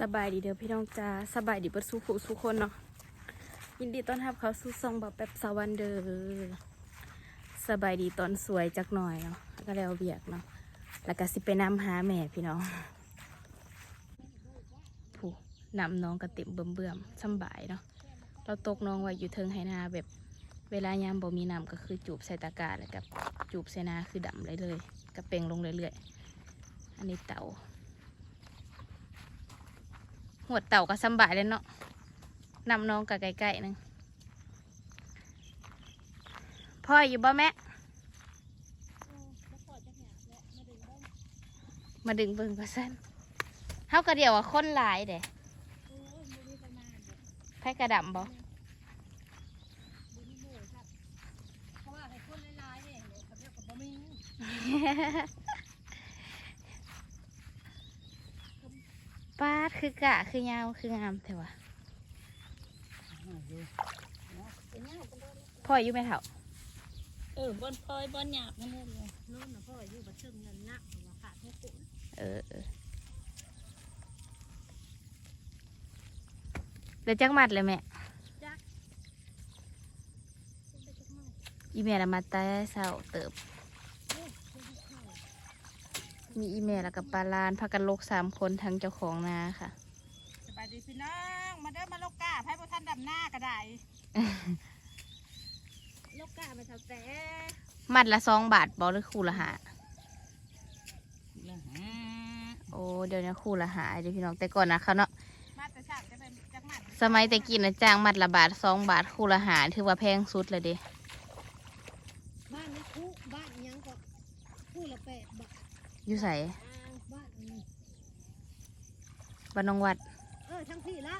สบายดีเด้อพี่น้องจ้าสบายดีเปิดสู้ผู้สู้คนเนาะยินดีต้อนรับเขาสู่ซองแบบแบบสวรรค์เด้อสบายดีตอนสวยจักหน่อยเนาะแล้วก็แล้วเบียกเนาะแล้วก็สิไปน้ำหาแม่พี่น้องผู้นำน้องกระต็มเบิ่มเบื่อมๆสำบายเนาะเราตกน้องไว้อยู่เทิงไหนาแบบเวลายามบ่มีน้ำก็คือจูบใส่ตะกร้าแล้วกับจูบใส่นาคือดำเลยเลยๆกระเป่งลงเรื่อยๆอันนี้เต่า หัวเต่าก็สำบายเลยเนาะนำน้องกับไก่ๆหนึงพ่ออยู่บ่แม่มาดึงเบิ่งก็สั้นเฮาก็เดียวว่าคนหลายเด้ไผกระดำบ่เพราะว่าให้คนหลายๆเนี่ยเขาเรียกว่าบ่มี ปาดคือกะคือยาวคืองามแต่ว่าเป็นหยังเป็นต้นพ่ออยู่ไหมเถ่าเออบนพลอยบนหยาบนั่นเลยนู่นนะพ่ออยู่บัดเชิงเงินนักเพราะว่าขาดให้ปุ๋ยเออเออเดี๋ยวจักมัดเลยแม่จักเป็นไปจักหน่อยอีเมลมาแต่เศร้าเติบ โอ้เป็นให้เข้า มีอีเมลแล้วกับปลาลานพากันลกสามคนทั้งเจ้าของนาค่ะสบายดีพี่น้องมาเด้อมาโลกกาไพ่บ่ทันดำหน้าก็ได้โลกกามาเท่าแต่มัดละสองบาทบอหรือคู่ละหาละฮะโอ้เดี๋ยวนี้คู่ละหาเดี๋ยวพี่น้องแต่ก่อนนะเขาเนาะมาแต่เช้าจะเป็นจักหมัดสมัยแต่กินนะจ้างมัดละบาทสองบาทคู่ละหาถือว่าแพงสุดเลยเดิ บ้านนี้คุบ้านยังก็คู่ละแปดบาท อยู่ใส่บ้านนี้บ้านนองวัด เออทั้งที่ละ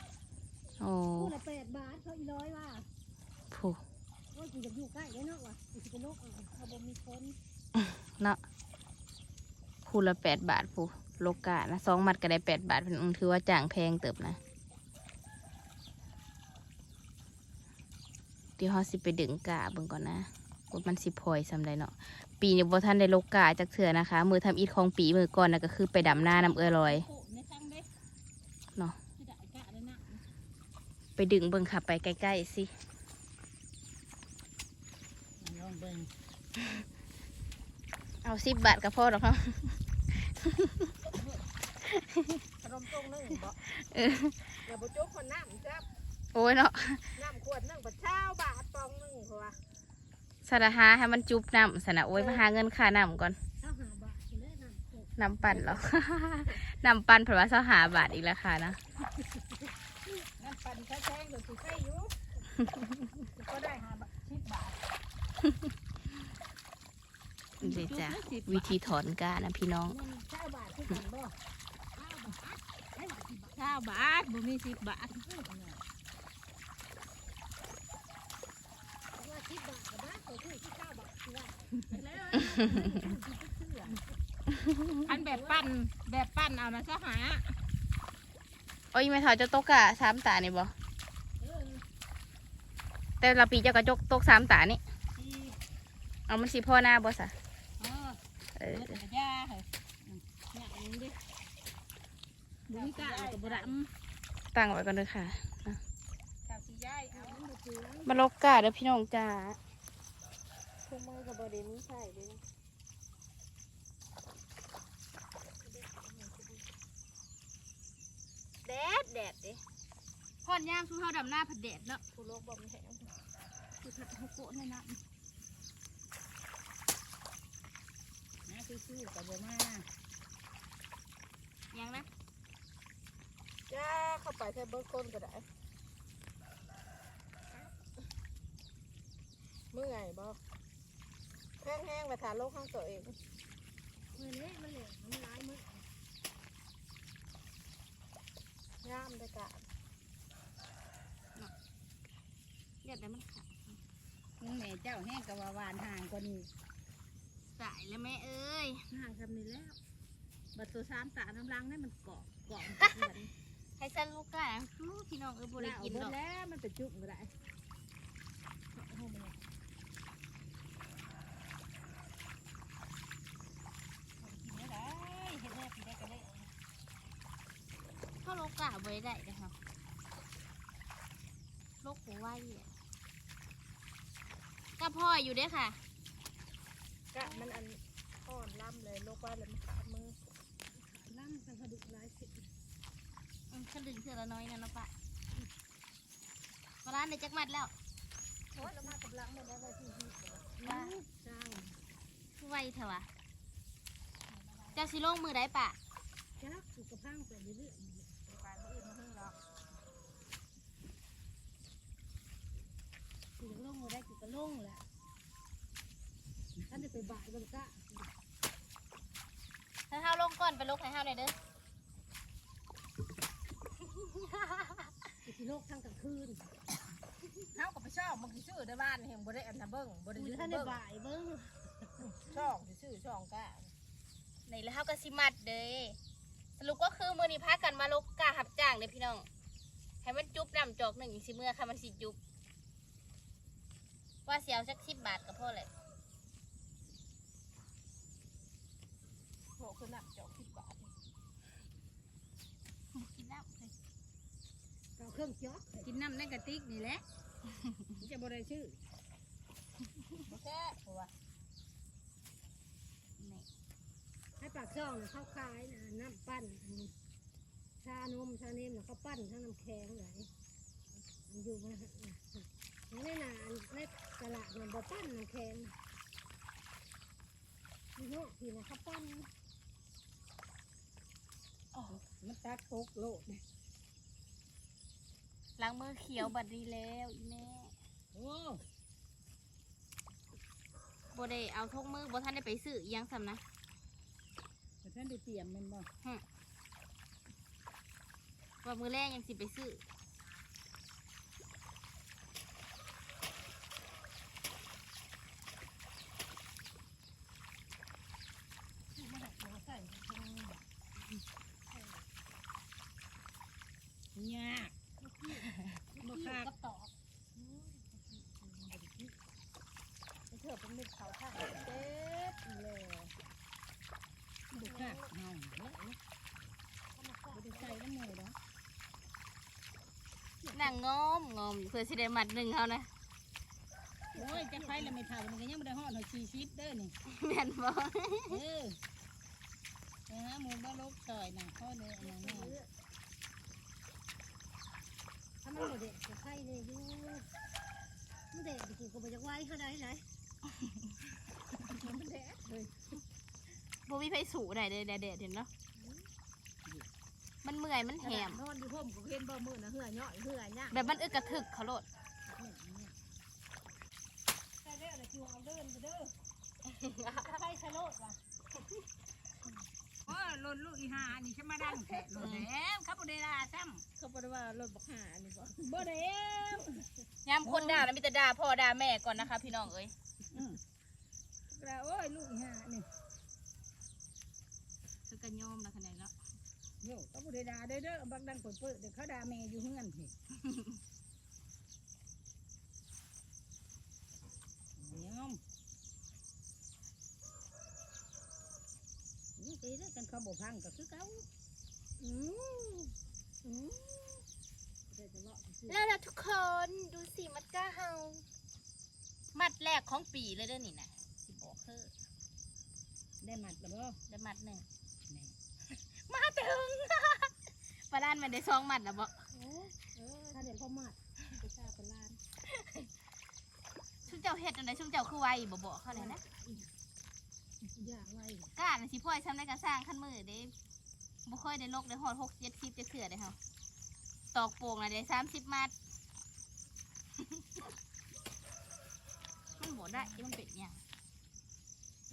โอ้คู่ละแปดบาทเขาอีร้อยว่าผู้โอ้ยกูจะอยู่ใกล้ได้เนาะวะกูจะเป็นโรคเอาเอาบ่มีคนเนาะคู่ละแปดบาทผู้โลกานะสองมัดก็ได้แปดบาทเป็นอืมถือว่าจ้างแพงเติบนะ เดี๋ยวเราสิไปดึงกาเบิ่งก่อนนะ ว่ามันสิพลอยสำใดเนาะปีนี้บ่ท่านได้โลกาจากเถื่อนะคะ มือทำอีทของปีมือก่อนนะก็คือไปดำหน้าน้ำเอือลอยโอ้ในทั้งเด้เนาะที่ได้กะเลยนะไปดึงเบิ่งขับไปใกล้ๆสิลองเบิ่งเอาสิบบาทก็พอหรอกเนาะขนมตรงนึงบ่เอออย่าบ่จุกคนน้ำจับโอ้ยเนาะ น้ำขวดนึงปัดเช้าบาทปองนึงเพราะว่า สารหาให้มันจุบน้ำสนะโอ้ยมาหาเงินค่าน้ำก่อนเช้าหาบาทกินได้น้ำขวดน้ำปั่นเหรอ น้ำปั่นเพราะว่าเสาหาบาทอีกแล้วค่ะนะน้ำปั่นแท้ๆเดี๋ยวสิใช้อยู่ก็ได้หาบาทสิบบาทเดี๋ยวจ้ะวิธีถอนกานะพี่น้องเช้าบาทที่กันบ่เช้าบาทบ่มีสิบบาทว่าสิบบาทก็ได้ตัวที่เก้าบาทคื อว่าอันแบบปั้นแบบปั้นเอานะเจ้าหาโอ้ยไม่ถอดเจะตกกะสามตานี่บ่แต่ละปีเจ้าก็จกตกสามตานี่ที่เอามันสิพ่อหน้าบ่สะอ๋อเอเอออแต่ยาเหรอเนี่ยอันนี้ดิบุ้งกะกับบระมตั้งไว้ก่อนเลยค่ะชาวสีย่ายเอามันมาซื้อมาลกกาเด้อพี่น้องจ้า พวกมือกับบริเวณใช่ดิแดดแดดดิพ่อนย่างสู้เฮาดำหน้าผัดแดดเนาะผู้โลกบ่มีแข็งคือถัดหัวโกะในน้ำนะซื่อๆกับบ่มายังนะจ้าเข้าไปแค่เบิ้งก้นก็ได้เมื่อไงบ่แห้ งๆไปทานโลกข้างตัวเองเมื่อนี้มันเหลือมันร้ายมื้องามได้กะเดี๋ยวแต่มันขาดมึงแม่เจ้าแห้งกับว่าหวานห่างกว่านี้สายแล้วแม่เอ้ยห่างกับนี้แล้ว บัดตัวสามตาน้ำลังนี่มันเกาะเกาะมันเหมือนให้ฉันลูกกาสู้พี่น้องเออบ่ได้กินหดมอกดแล้วมันเป็นจุ่มก็ได้เอามาเลยเอา กินได้ได้เห็นแน่กินได้ก็ได้ก็ลกกะบ่ได้เด้อค่ะโรคหัวไหวอะก็พ่ออยู่เด้อค่ะ กะมันอันอ่อนล่ำเลยโรคว่าเลยมันขาดมือล่ำสังกระดุกหลายสิบอืมขึ้นดึงเสือละน้อยนะเนาะปะมาร้านเด็กจักมัดแล้วโอ้ยเรามากำลังไม่ได้ไปที่ที่เลยว่าสร้างคือไวเถอะวะเจ้าสิลงมือได้ปะจักสุขภาพไปเรื่อย ไปมืออื่นมาให้เรา ๆถึงลงมาได้กูก็ลงแหละท่านจะไป บ่ายบังกะถ้าเฮาลงก่อนไปลกให้เฮาหน่อยเด้อกูสิโลกทั้งกลางคืนเฮาก็ไปชอบมันคือชื่อในบ้านเห็นบ่ได้อันนะเบิ้งบ่ได้กูยืนท่านได้เบิ้งบ่ายเบิ้งช่องชื่อช่องกะไหนแล้วเฮาก็สิมัดเด้สรุปก็คือมื้อนี้พากันมาลกกาหับจ้างเด้อพี่น้องให้มันจุบน้ำจอกหนึ่งอีกสิเมื่อค่ะมันสิจุบว่าเสียวสักสิบบาทก็พอเลย โหคือหนักจอกสิบบาทกินน้ำเลยเอาเครื่องจ๊อกกินน้ำในกระติกนี่แหละ จะบ่ได้ชื่อบ่แค่เพราะว่านี่ให้ปากช่องน่ะเข้าคายนะน้ำปั้นอันนี้ชานมชาเนมน่ะเขาปั้นทั้งน้ำแข็งไหลมันอยู่มาในนาในตลาดมันบ่ปั้นน้ำแข็งนี่เนาะพี่นะเขาปั้น มันตักตกโลดเนี่ยล้างมือเขียวบัดนี้แล้วอีแม่โอ้บ่ได้เอาทุกมือบ่ท่านได้ไปซื้ออิหยังสำนะแต่ท่านได้เตรียมแมันบ่ว่ามือแรกยังสิไปซื้อ ยากบ่คาก กับตอก เธอเป็นมิตรเขาทางเจ็บเลย บ่คากเฮาแล้วบ่ได้ใส่น้ำหมูดอก นั่งงอมงอมอยู่เพื่อสิได้มัดหนึ่งเขานะโอ้ยจักไผแล้วไม่เท่ามันก็ยังบ่ได้ฮอดหอย40เด้อนี่แม่นบ่เออไปหาหมูบ่ลกซอยน่ะพ่อเด้ออันนั้นน่ะถ้ามันบ่เด็กก็ไข่เลยอยู่มันเด็กกูก็บ่อยากไหว้เขาได้ไหนมันแดดเลยบ่มีไผสูได้เด้แดดๆเห็นเนาะ มันเมื่อยมันแหมนอนอยู่ห่มก็เห็นบ่มือนะเหื่อย่อยเหื่อเนี่ยแบบมันอึกกระทึกเขาโลดใช่เด้อนะจิวเอาเดินไปเด้อไข่สโลดว่ะโอ้หล่นลูกอีห่านี่ฉันมาดังแท้หล่นแล้วเขาบ่ได้ลาซ้ำเขาบอกว่ารถบักหานี่บ่บ่ได้ยามคนด่าแล้วมีแต่ด่าพ่อด่าแม่ก่อนนะคะ พี่น้องเอ้ยอืมแล้วโอ้ยลูกอีห่านี่คือกันยอมแล้วคะแนนแล้ว โยก็บ่ได้ด่าเด้อเด้อบักดังเปิดเปิดเดี๋ยวเขาด่าแม่อยู่เฮือนพี่ยอมนี่ตีได้กันเขาบ่พังก็คือเก่าอืมอืมเดี๋ยวจะเลาะไปซื้อแล้วล่ะทุกคนดูสิมัดก้าเฮา มัดแรกของปีเลยเด้อนี่นะสิบอกคือได้หมัดแล้วบ่ได้มัดหนึ่งแนี่ มาถึง ปลาด้านมันได้สองมัดแล้วบ่เออถ้าเดี๋ยวพ่อมัดไปชาเป็นล้านชุมเจ้าเฮ็ดอันใดชุมเจ้าคือไวบ่บอกเขาเลยนะอยากไว้กล้าน่ะสิพ่อยซ้ำได้ก็สร้างขั้นมือเด้บ่ค่อยได้ลกได้ฮอดหกเจ็ดสิบจะเถื่อได้เฮาตอกโป่งน่ะได้สามสิบมัดมันบ่ได้มันเป็นหยัง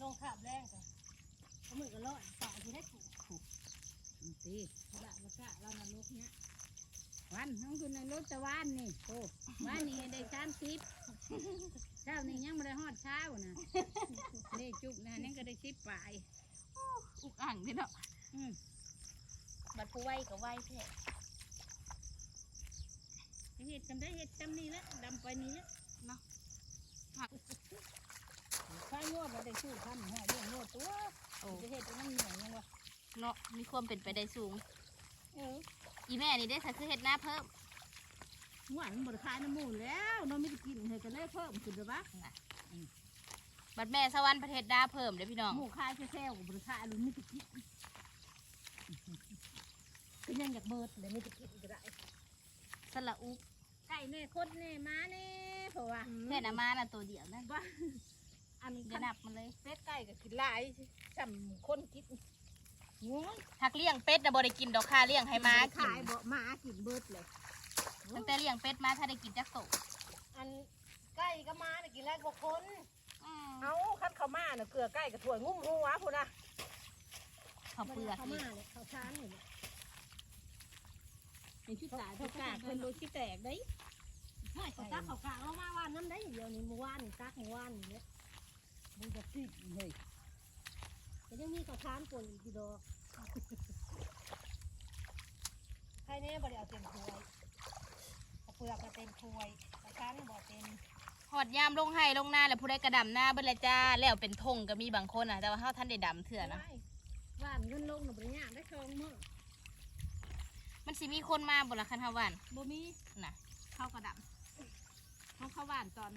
ลงขาบแรงก่อนเขามือก็เลาะต่อที่ได้ถูกมัน ตีกระดาษมากะเรานรกเนี้ยวันน้องคุณในรถตะวันนี่โอ้วันนี้ได้สามสิบเช้านี่ยังไม่ได้ฮอดเช้านะได้จุกนะนี่ก็ได้สิบปลายอุกอ่างเด้เนาะอืมบัดผู้ไวก็ไวแท้เห็ดกันได้เห็ดจำนี่แหละดำไปนี่แหละเนาะข้างัวบ่ได้สู้ทำหัวเรื่องงัวตัวโอ้จะเห็ดมันเหนื่อยยังวะ เนาะมีความเป็นไปได้สูง เอออีแม่นี่ได้ใส่คือเห็ดหน้าเพิ่มหวานมันบดคายน้ำมูลแล้วน้องไม่ได้กินเลยก็เลยเพิ่มขึ้นเลยปะบัดแม่สวรรค์ประเทศดาเพิ่มเด้อพี่น้องหมูคายแซ่ๆกับบดคายลุ้นไม่ได้กินก็ยังอยากเบิดเลยไม่ได้กินก็ได้สละอุกไก่เน่คนเน่ม้าเน่เพราะว่าเพื่อนอามาน่ะตัวเดียวนั่นว่าอันเดี๋ยวนับมันเลย เป็ดไก่ก็กินหลายจำคนกิน โง่ยทักเลี้ยงเป็ดนะบ่ได้กินดอกค่ะเลี้ยงให้ม้ากินขายบ่ม้ากินเบิดเลย ตั้งแต่เลี้ยงเป็ดมาถ้าได้กินจักโตอันไก่ก็มาได้กินแล้วก็คน อืมเอาคัดเข้ามาน่ะเกลือไก่กับถั่วงุ้มหัวพุ่นน่ะข้าวเปลือกเขาอีมากเลยเขาช้านอยู่ในชุดตายเขากล้าเพิ่นโดนขี้แตกได้ใช่เขาตักเขากลางเรามาวันนั้นได้เดียวนี่เมื่อวานนี่ตักเมื่อวานนี่เนี่ยมันจะติดเลยแต่ ยังมีเขาช้านปนอีกทีดอกใครแน่บ่ได้เอาเต็มถ้วยเอาเปลือกมาเต็มถ้วยแต่การนี่บ่เต็มหอดยามลงให้ลงหน้าแล้วผู้ใดกระดำหน้าเบิ่ละจ้าแล้วเป็นทงก็มีบางคนน่ะ แต่ว่าเฮาท่านได้ดำเถื่อนะว่านเงินลงหนูบริญญาได้ชองมื้อมันสิมีคนมาบ่ละคันเฮาหวานบ่มีน่ะเข้ากระดำเขาเข้าบ้านตอน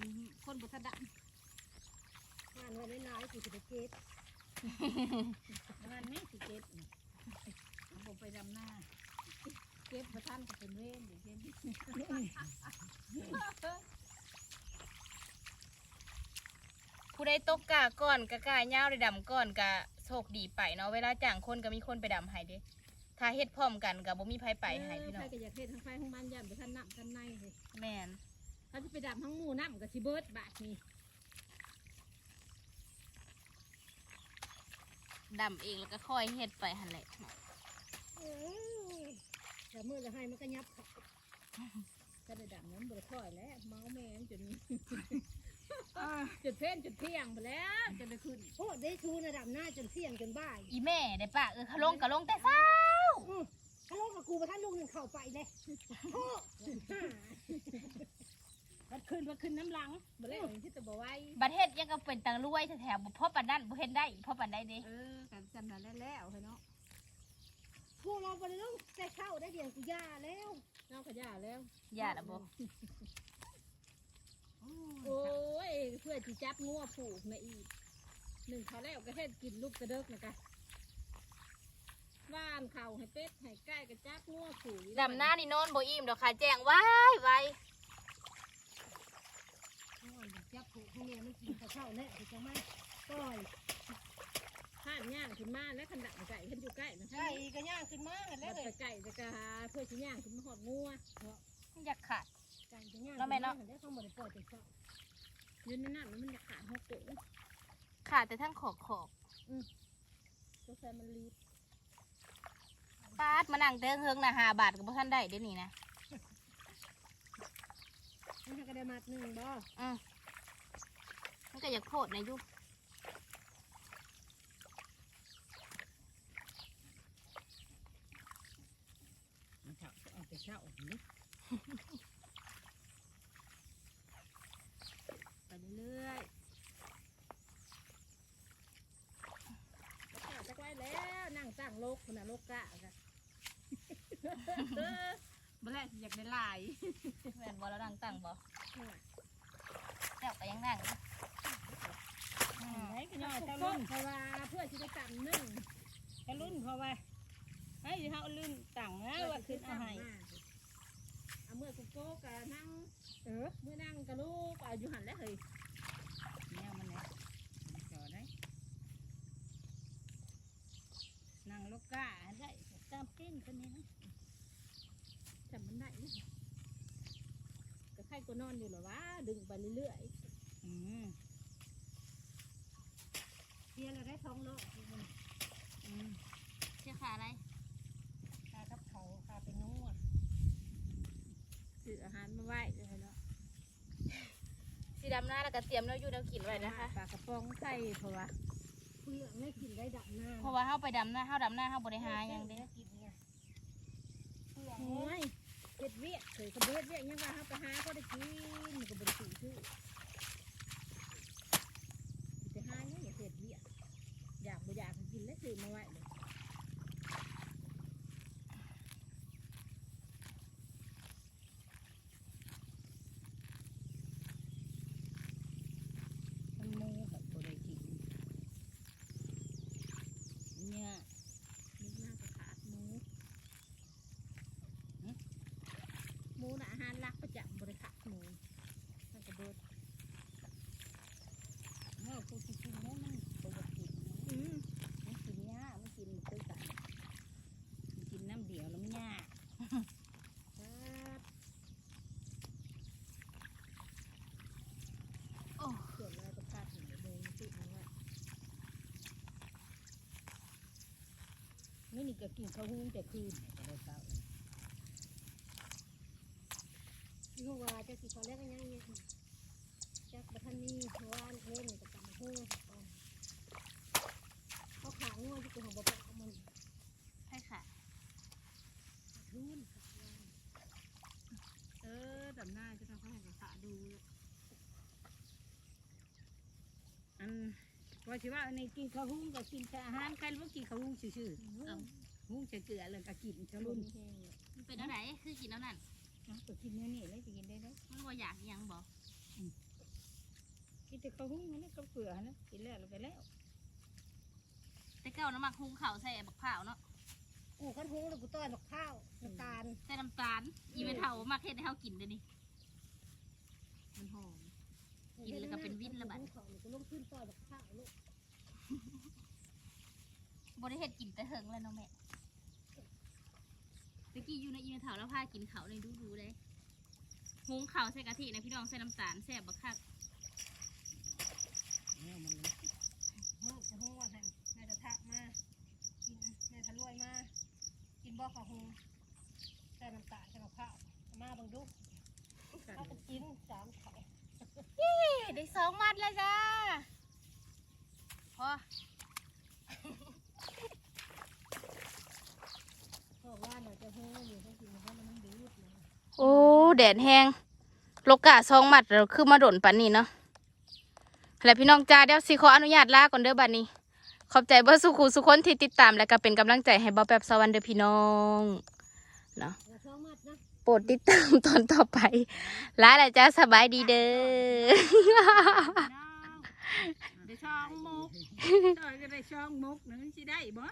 คนบุษดว่านวันน้อยๆกูจะไปเก็บำ มันไม่สิเก็บผมไปดำหน้า เก็บประทันก็เป็นเว้นเดี๋ยวเก็บผู้ใดตกกาก่อนกะกายาวได้ดำก่อนกะโชคดีไปเนาะเวลาจ้างคนก็มีคนไปดำให้เด้ถ้าเฮ็ดพร้อมกันก็บ่มีไผไปให้พี่น้องใครก็อยากเฮ็ดทั้งไฟทั้งบ้านย่ำไปท่านน้ำท่านในเลยแม่นถ้าจะไปดำทั้งหมู่น้ำกับสิเบิร์ดบาทนี่ ดำเองแล้วก็ค่อยเฮ็ดไปหั่นแหละเออแต่มื้อละให้มันก็ยับเขาก็ได้ดำน้ำบริค่อยแล้วเมาแม่นจนจุดเพ่นจุดเที่ยงไปแล้วจะได้ขึ้นโอ้ได้ชูระดับหน้าจนเสี่ยงจนบ่ายอีแม่ได้ปะเออเขาลงก็ลงแต่เช้าถ้าลงกับกูประท่านลุงหนึ่งเข้าไปเลยโอ้ วัดขึ้นวัดขึ้นน้ำหลังบ่ได้อย่างที่ตะบ่ไหว้บัดเฮ็ดยังก็เป็นตังรวยแถวๆบ่พอปานนั้นบ่เฮ็ดได้พอปานใดเด้เออกันจำนั้นแล้วแล้วเฮ้ยเนาะพวกเราไปเลยต้องได้เข้าได้เดียงกูย่าแล้วน้องขยาแล้วอย่าละบ่โอ้ยเพื่อที่จับงัวผูกนะอีกหนึ่งเขาแล้วก็เฮ็ดกินลูกกระเดิกนะกะว่านเข่าให้เป็ดให้ไก่กระจับงัวผูกดำหน้านี่นอนบ่อิ่มดอกค่ะแจ้งไว้ไว้โอ้ ยจับผูกพวกเนี้ยมันกินเข้าแน่ถึงจะไม่ปล่อยข้ามย่างขึ้นมาแล้วขันดักไก่ขึ้นอยู่ใกล้นะไก่ก็ย่างขึ้นมาหั่นแล้แล้ววเลยไก่จะกะเพื่อที่ย่างขึ้นมาหอดงัวอยากขาด ไก่จะย่างแล้วแม่เนาะ ได้เขาหมดปล่อยแต่เช้ายืนในน้ำแล้วมันจะขาดหกโกะขาดแต่ทั้งขอบขอบตัวแฟมันรีบปาดมานั่งเติงเฮิงน่ะ5บาทก็บ่ทันได้เด้นี่นะมันก็ได้มัดหนึ่งบ่อือ มันก็อยากโพดในะยุมันเฉาเอาไปเช่านี่ไปเรื่อยๆจะไว้แล้วนั่งตั้งโลกคนน่ะโลกกะกันบ่แรกอยากได้ลายแม่นบ่แล้วนั่งตั้งบ่แล้วก็ยังนั่งอยู่อืม ไหนก็ย่อยจะรุ่ นเพราะว่าเพื่อที่จะตังนึ่งจะรุ่นเพราะว่าให้เขาลื่นตังนะว่าขึ้นเอาให้เอาเมื่อกุ๊กโก้กับนั่งเออเมื่อนั่งกับลูกเอาอยู่หันแล้วเฮ้ยเนี่ยมันเนี่ยจอได้นั่งลูกกาได้ตามเป้นคนนี้นะจำมันได้นะก็ใครก็นอนอยู่หรอวะดึงไปเรื่อยๆอืม เทียนเราได้ท้องโลกอืมเชื่อขาอะไรคากับเขาคาเป็นนัวซื้ออาหารมาไว้เลยเนาะสีดำหน้าแล้วก็เตรียมแล้วอยู่แล้วกินไว้นะคะปลากระป๋องใส่เพราะว่าเพื่อไม่กินได้ดับหน้าเพราะว่าเฮาไปดำหน้าเฮาดำหน้าเฮาบ่ได้หาหยังเด้กินเนี่ยเปลือกโอ้ยเฮ็ดเวียกเคยกับเฮ็ดเวียกยังว่าเขาไปหาเขาได้กินมันก็บริสุทธิ์ชื่อจะหาเนี่ยอย่าเฮ็ดเวียกอยากบ่อยากก็กินแล้ว ซื้อมาไว้เลย ก็กินข้าวหุงแต่คืนก็ได้เช้าลูกว่าจะสิเขาเรียกกันยังเนี่ยจักบัทันมีเพราะว่าเล่นกับตำหูเขาขางัวที่กูของบ่ปเอามันใช่ค่ะทุนเออดำหน้าจะต้องเขาให้กระสะดูเลยอันว่าสิว่าอันนี้กินข้าวหุงก็กินแต่อาหารใครรู้ว่ากินข้าวหุงซื่อเอาๆ หุงจะเกลือแล้วก็กินชะลุ่นมันเป็นอะไรคือกินแล้วนั่นเอาก็กินเนื้อนี่แล้วจะกินได้ไหมมันบ่อยากอิหยังบ่กินแต่ข้าวหุงนั่นแหละกับเกลือนะกินแล้วแล้วไปแล้ว แต่เก้าน้ำหมักหุงข้าวใส่บักข้าวเนาะกูขันหูแล้วกูต้อยบักข้าวน้ำตาลใส่น้ำตาลอีเมเทามักเฮ็ดให้เฮากินเด้อนี่มันหอมกินแล้วก็เป็นวินละบัดเขากูลงขึ้นต้อยบักข้าวลูกบ่ได้เฮ็ดกินแต่เฮิงแล้วเนาะแม่ตะกี้อยู่ในอีเมเทาแล้วพากินข้าวเลยดูๆเลยหุงข้าวใส่กะทินะพี่น้องใส่น้ำตาลแซ่บบักคักเนี่ยมันหูจะหูว่าหันแม่จะทักมา กินแม่ทะลวยมา กินบ่ข้าวหูใส่น้ำตาลใส่บักข้าวมาเบังดูข้าวก็กินสามไข่ได้สองมัดแล้วจ้าพอ เพราะว่าหน่อยจะหูอยู่ต้องกินเพราะมันดื้อเลย โอ้ แดดแห้งโลกะสองมัดเราคือมาโดนปันนี้เนาะแล้วพี่น้องจ้าเดี๋ยวสิขออนุญาตลาก่อนเด้อบัดนี้ ขอบใจเบอร์สุขุสุคนที่ติดตามและก็เป็นกำลังใจให้บอแป๊บสวรรค์เด้อพี่น้องเนาะแล้วช่องมัดนะโปรดติดตามตอนต่อไปลาแล้วจ้าสบายดีเด้อ ได้ช่องมุกต่อยก็ได้ช่องมุกหนึ่งสิได้บ่